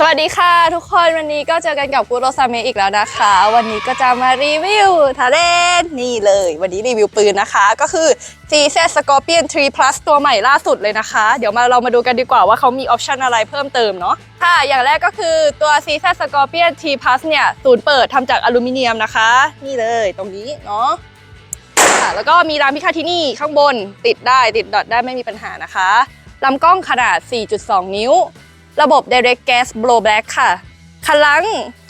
สวัสดีค่ะทุกคนวันนี้ก็เจอกันกับกูโรซาเมอีกแล้วนะคะ วันนี้ก็จะมารีวิวทาเลนนี่เลย วันนี้รีวิวปืนนะคะ ก็คือ c z Scorpion 3 Plus ตัวใหม่ล่าสุดเลยนะคะ เดี๋ยวมาเรามาดูกันดีกว่าว่าเขามีออปชันอะไรเพิ่มเติมเนาะค่ะอย่างแรกก็คือตัว c z Scorpion 3 Plus เนี่ยศูนย์เปิดทำจากอลูมิเนียมนะคะ นี่เลยตรงนี้เนาะค่ะแล้วก็มีรามพิฆาทินี่ข้างบนติดได้ติดดอทได้ไม่มีปัญหานะคะลำกล้องขนาด 4.2 นิ้ว ระบบ Direct Gas Blowback ค่ะ คันลัง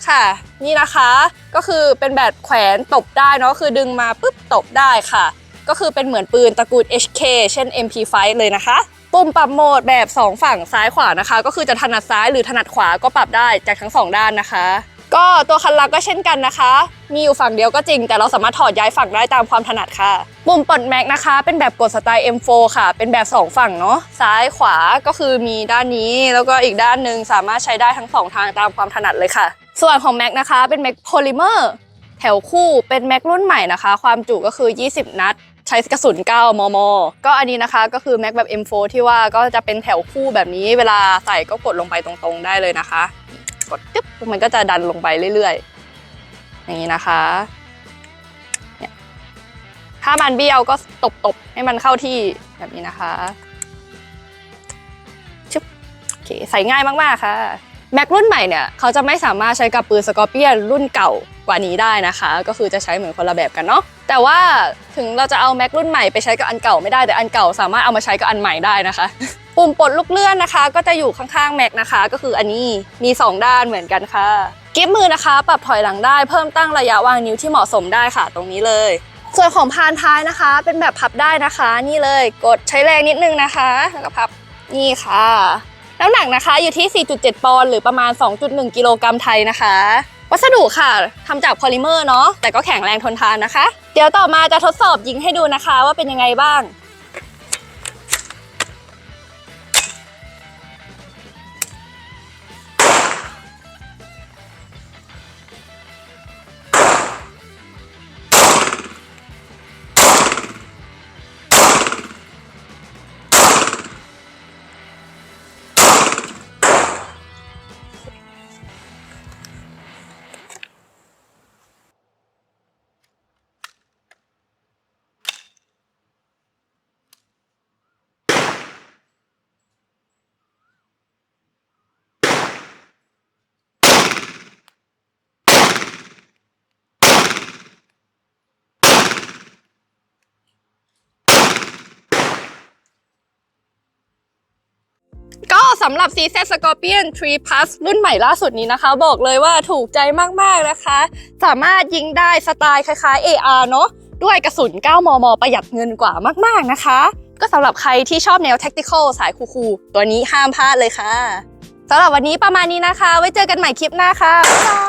ค่ะ นี่นะคะก็คือเป็นแบบแขวนตบได้เนาะคือดึงมาปุ๊บตบได้ค่ะ ก็คือเป็นเหมือนปืนตระกูล HK เช่น MP5 เลยนะคะปุ่มปรับโหมดแบบ 2 ฝั่งซ้ายขวานะคะ ก็คือจะถนัดซ้ายหรือถนัดขวาก็ปรับได้จากทั้งสองด้านนะคะ ก็ตัวคันลักก็เช่นกันนะคะ มีอยู่ฝั่งเดียวก็จริง แต่เราสามารถถอดย้ายฝั่งได้ตามความถนัดค่ะ ปุ่มปลดแม็กนะคะ เป็นแบบกดสไตล์ M4 ค่ะ เป็นแบบ 2 ฝั่งเนาะ ซ้ายขวาก็คือมีด้านนี้ แล้วก็อีกด้านหนึ่งสามารถใช้ได้ทั้งสองทางตามความถนัดเลยค่ะ ส่วนของแม็กนะคะเป็นแม็กโพลิเมอร์แถวคู่เป็นแม็กรุ่นใหม่นะคะ ความจุก็คือ 20 นัด ใช้กระสุน 9 มม ก็อันนี้นะคะก็คือแม็กแบบ M4 ที่ว่าก็จะเป็นแถวคู่แบบนี้ เวลาใส่ก็กดลงไปตรงๆ ได้เลยนะคะ กดจึ๊บมันก็จะดันลงไปเรื่อยๆ อย่างนี้นะคะเนี่ยถ้ามันเบี้ยวก็ตบๆ ให้มันเข้าที่แบบนี้นะคะชึบโอเคใส่ง่ายมากๆค่ะแม็กรุ่นใหม่เนี่ยเขาจะไม่สามารถใช้กับปืนสกอร์เปียนรุ่นเก่ากว่านี้ได้นะคะ ก็คือจะใช้เหมือนคนละแบบกันเนาะแต่ว่าถึงเราจะเอาแม็กรุ่นใหม่ไปใช้กับอันเก่าไม่ได้แต่อันเก่าสามารถเอามาใช้กับอันใหม่ได้นะคะ ปุ่มปลดลูกเลื่อนนะคะ ก็จะอยู่ข้างๆแม็กนะคะ ก็คืออันนี้มี 2 ด้านเหมือนกันค่ะกิฟมือนะคะ ปรับถอยหลังได้เพิ่มตั้งระยะวางนิ้วที่เหมาะสมได้ค่ะ ตรงนี้เลย ส่วนของพานท้ายนะคะ เป็นแบบพับได้นะคะ นี่เลยกดใช้แรงนิดนึงนะคะแล้วก็พับนี่ค่ะ น้ำหนักนะคะอยู่ที่ 4.7 ปอนด์หรือประมาณ 2.1 กิโลกรัมไทยนะคะ วัสดุค่ะทำจากโพลิเมอร์เนาะแต่ก็แข็งแรงทนทานนะคะ เดี๋ยวต่อมาจะทดสอบยิงให้ดูนะคะว่าเป็นยังไงบ้างำหรับ CZ Scorpion 3 Plus รุ่นใหม่ล่าสุดนี้นะคะ บอกเลยว่าถูกใจมากๆนะคะ สามารถยิงได้สไตล์คล้ายๆ AR เนอะด้วยกระสุน 9 มม ประหยัดเงินกว่ามากๆนะคะ ก็สำหรับใครที่ชอบแนว Tactical สายคูลๆตัวนี้ห้ามพลาดเลยค่ะสำหรับวันนี้ประมาณนี้นะคะ ไว้เจอกันใหม่คลิปหน้าค่ะบ๊ายบาย